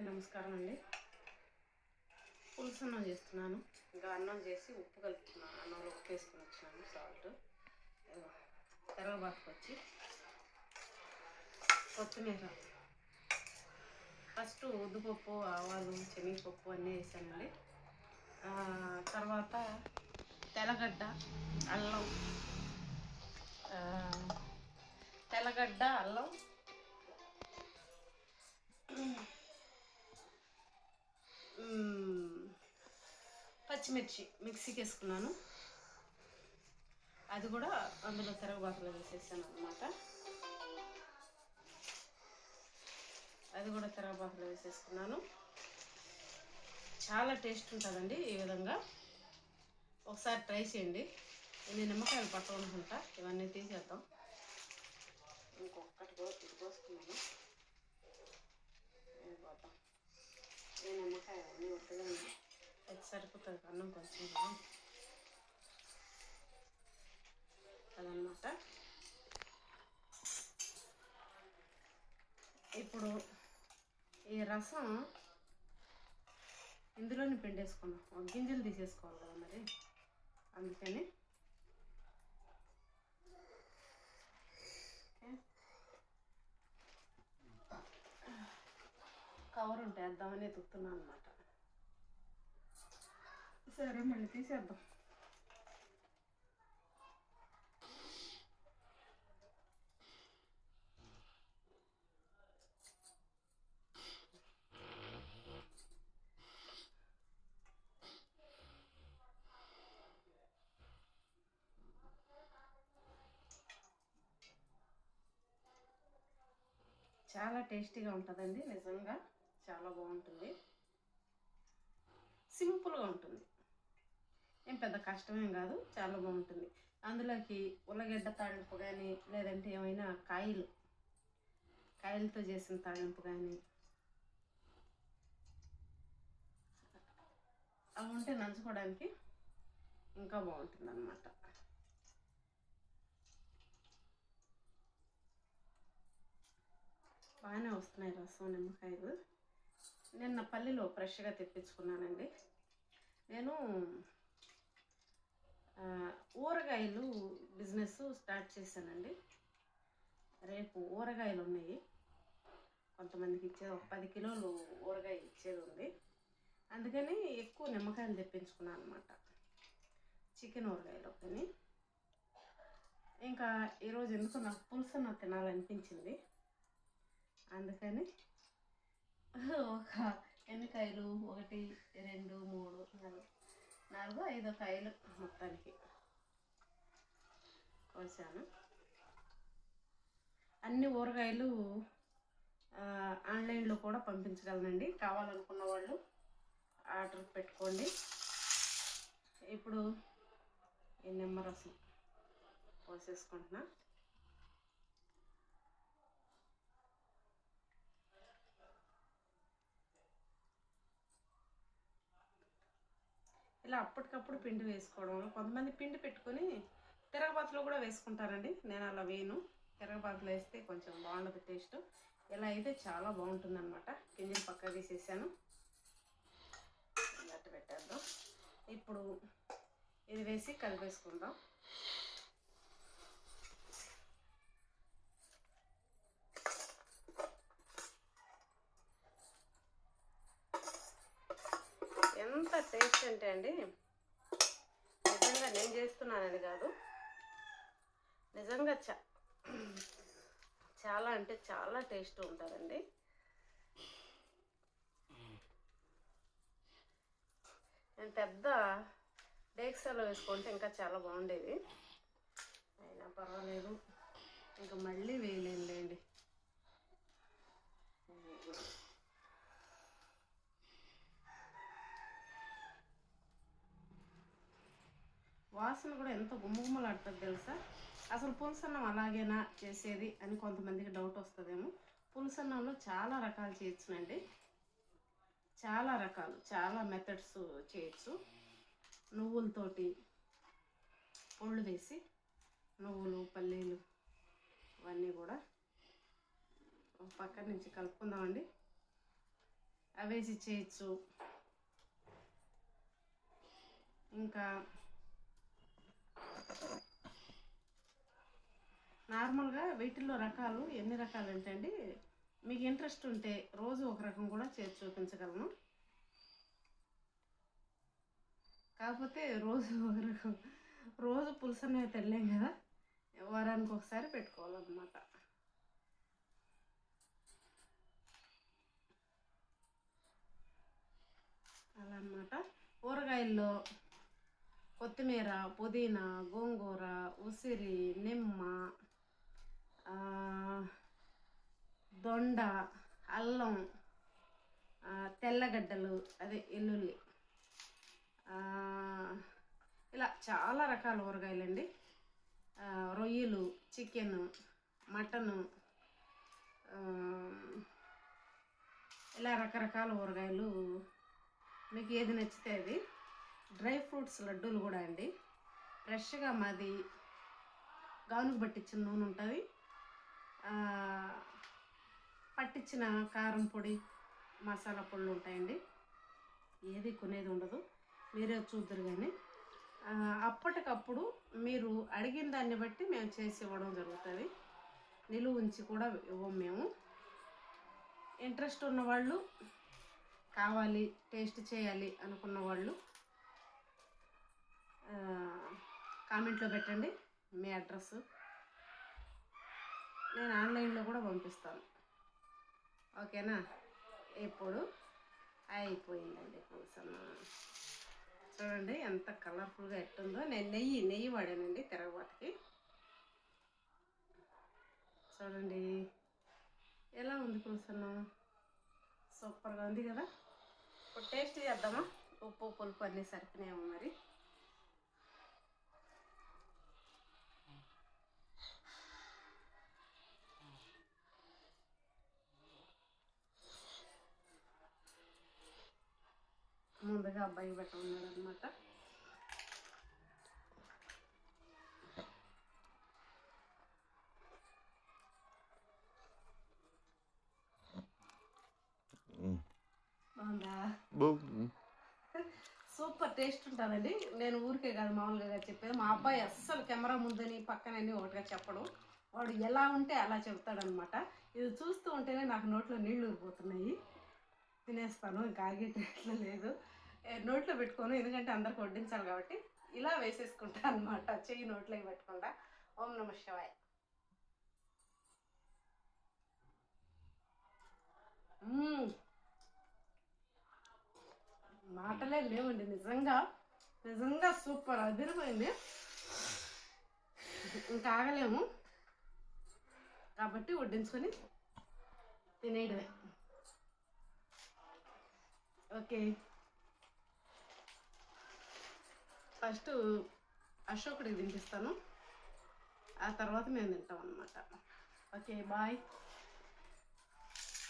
అందరికీ నమస్కారం అండి. పులుసు అన్నం చేస్తున్నాను. ఇంకా అన్నం చేసి ఉప్పు కలుపుతున్నాను. అన్నంలో ఉప్పు వేసుకుని వచ్చినాను సాల్ట్ తెరవబాకు వచ్చి కొత్తిమీర. ఫస్ట్ ఉద్దుపప్పు ఆవాలు శనగపప్పు అన్నీ వేసానండి. తర్వాత తెల్లగడ్డ అల్లం. తెల్లగడ్డ అల్లం పచ్చిమిర్చి మిక్సీకి వేసుకున్నాను. అది కూడా అందులో తరగబాకులో వేసేసాను అనమాట అది కూడా తరగబాకులో వేసేసుకున్నాను. చాలా టేస్ట్ ఉంటుందండి ఈ విధంగా. ఒకసారి ట్రై చేయండి. నేను నిమ్మకాయలు పట్టనుకుంటా ఇవన్నీ తీసేద్దాం. ఇంకొకటి ఇది కోసుకున్నాను పోతాం నిమ్మకాయ అన్నీ ఒట్టుగా సరిపోతుంది అన్నం కొంచెం అదనమాట ఇప్పుడు ఈ రసం ఇందులోనే పిండేసుకున్నాం ఒక గింజలు తీసేసుకోవాలి కదా మరి. అందుకని. కవర్ ఉంటే వేద్దామని తుక్కుతున్నాను అనమాట సరే మళ్ళీ తీసేద్దాం. చాలా టేస్టీగా ఉంటుందండి నిజంగా. చాలా బాగుంటుంది. సింపుల్గా ఉంటుంది. ఏం పెద్ద కష్టమేం కాదు చాలా బాగుంటుంది. అందులోకి ఉల్లగడ్డ తాళింపు కానీ లేదంటే ఏమైనా కాయలు కాయలతో చేసిన తాళింపు కానీ అవి ఉంటే నంచుకోవడానికి ఇంకా బాగుంటుంది అన్నమాట బాగానే వస్తున్నాయి రసం నిమ్మకాయలు. నిన్న పల్లెలో ఫ్రెష్గా తెప్పించుకున్నానండి. నేను ఊరగాయలు బిజినెస్ స్టార్ట్ చేశానండి. రేపు ఊరగాయలు ఉన్నాయి. కొంతమందికి ఇచ్చేది ఒక పది కిలోలు ఊరగాయ ఇచ్చేది ఉంది. అందుకని ఎక్కువ నిమ్మకాయలు తెప్పించుకున్నాను అనమాట చికెన్ ఊరగాయలు ఒకని ఇంకా ఈరోజు ఎందుకు నాకు పులుసు నాకు తినాలనిపించింది. అందుకని ఒక ఎన్ని కాయలు ఒకటి రెండు మూడు నాలుగు నాలుగు ఐదు కాయలు మొత్తానికి. కోసాను. అన్ని ఊరగాయలు ఆన్లైన్లో కూడా పంపించగలనండి. కావాలనుకున్న వాళ్ళు ఆర్డర్ పెట్టుకోండి. ఇప్పుడు ఈ నిమ్మరసం పోసేసుకుంటున్నా. ఇలా అప్పటికప్పుడు పిండి వేసుకోవడం కొంతమంది పిండి పెట్టుకొని తిరగబాతులో కూడా వేసుకుంటారండి. నేను అలా వేయను. తిరగబాతులో వేస్తే కొంచెం బాగుండదు టేస్ట్. ఇలా అయితే చాలా బాగుంటుంది అనమాట గింజలు పక్క తీసేసాను గట్ట పెట్టేద్దాం. ఇప్పుడు ఇది వేసి కలిపేసుకుందాం. ఎంత టేస్ట్ అంటే అండి నిజంగా నేను చేస్తున్నానని కాదు. నిజంగా చా చాలా అంటే చాలా టేస్ట్ ఉంటుందండి. నేను పెద్ద డేక్సాలో వేసుకుంటే ఇంకా చాలా బాగుండేది. అయినా పర్వాలేదు. ఇంకా మళ్ళీ వేయలేండి వాసన కూడా ఎంత గుమ్మగుమ్మలాడుతుంది తెలుసా? అసలు పులుసన్నం అలాగేనా చేసేది అని కొంతమందికి డౌట్ వస్తుందేమో. పులుసన్నంలో చాలా రకాలు చేయొచ్చునండి. చాలా రకాలు చాలా మెథడ్స్ చేయొచ్చు. నువ్వులతోటి పొళ్ళు వేసి నువ్వులు పల్లీలు ఇవన్నీ కూడా ఒక పక్క నుంచి కలుపుకుందామండి. అవేసి చేయొచ్చు. ఇంకా నార్మల్గా వీటిల్లో రకాలు ఎన్ని రకాలు ఏంటండి మీకు ఇంట్రెస్ట్ ఉంటే రోజు ఒక రకం కూడా చేసి చూపించగలను. కాకపోతే రోజు ఒక రకం రోజు పులుసు అనేది తెల్లేం కదా వారానికి ఒకసారి పెట్టుకోవాలన్నమాట. అలా అన్నమాట. ఊరగాయల్లో కొత్తిమీర పుదీనా గోంగూర ఉసిరి నిమ్మ దొండ అల్లం తెల్లగడ్డలు అదే ఎల్లుల్లి. ఇలా చాలా రకాల ఊరగాయలండి. రొయ్యలు చికెన్ మటను ఇలా రకరకాల ఊరగాయలు మీకు ఏది నచ్చితే అది డ్రై ఫ్రూట్స్ లడ్డూలు కూడా అండి. ఫ్రెష్గా మాది గానుకు పట్టించిన నూనె ఉంటుంది. పట్టించిన కారం పొడి మసాలా పొడులు ఉంటాయండి. ఏది కొనేది ఉండదు. మీరే చూద్దరు కానీ అప్పటికప్పుడు మీరు అడిగిన దాన్ని బట్టి మేము చేసి ఇవ్వడం జరుగుతుంది. నిలువ ఉంచి కూడా ఇవ్వం మేము. ఇంట్రెస్ట్ ఉన్న వాళ్ళు కావాలి టేస్ట్ చేయాలి అనుకున్న వాళ్ళు కామెంట్లో పెట్టండి మీ అడ్రస్ నేను ఆన్లైన్లో కూడా పంపిస్తాను. ఓకేనా? ఇప్పుడు అయిపోయిందండి పూసన్న చూడండి ఎంత కలర్ఫుల్గా ఎట్టుందో. నేను నెయ్యి నెయ్యి వాడానండి తిరగబాటుకి. చూడండి ఎలా ఉంది పూసన్న సూపర్గా ఉంది కదా? ఇప్పుడు టేస్ట్ చేద్దామా? ఉప్పు పులుపు అన్నీ సరిపోయినాయేమో మరి. ముందుగా అబ్బాయి బట్ట ఉన్నాడు అనమాట బాగుందా. సూపర్ టేస్ట్ ఉంటుందండి. నేను ఊరికే కాదు మామూలుగా చెప్పేది. మా అబ్బాయి అస్సలు కెమెరా ముందని పక్కనని ఒకటిగా చెప్పడు. వాడు ఎలా ఉంటే అలా చెప్తాడనమాట. ఇది చూస్తూ ఉంటేనే నాకు నోట్లో నీళ్ళు ఊరిపోతున్నాయి. తినేస్తాను ఇంకా ఆగేటట్లు లేదు. నోట్లో పెట్టుకోను ఎందుకంటే అందరికి వడ్డించాలి కాబట్టి ఇలా వేసేసుకుంటా అనమాట చెయ్యి నోట్లోకి పెట్టకుండా ఓం నమ శివాయ. మాటలే లేవండి నిజంగా నిజంగా సూపర్ అదిరిపోయింది. ఇంకా ఆగలేము. కాబట్టి వడ్డించుకొని తినేయడమే. ఓకే. ఫస్ట్ అశోకుడికి తినిపిస్తాను. ఆ తర్వాత మేము తింటాం అనమాట ఓకే బాయ్.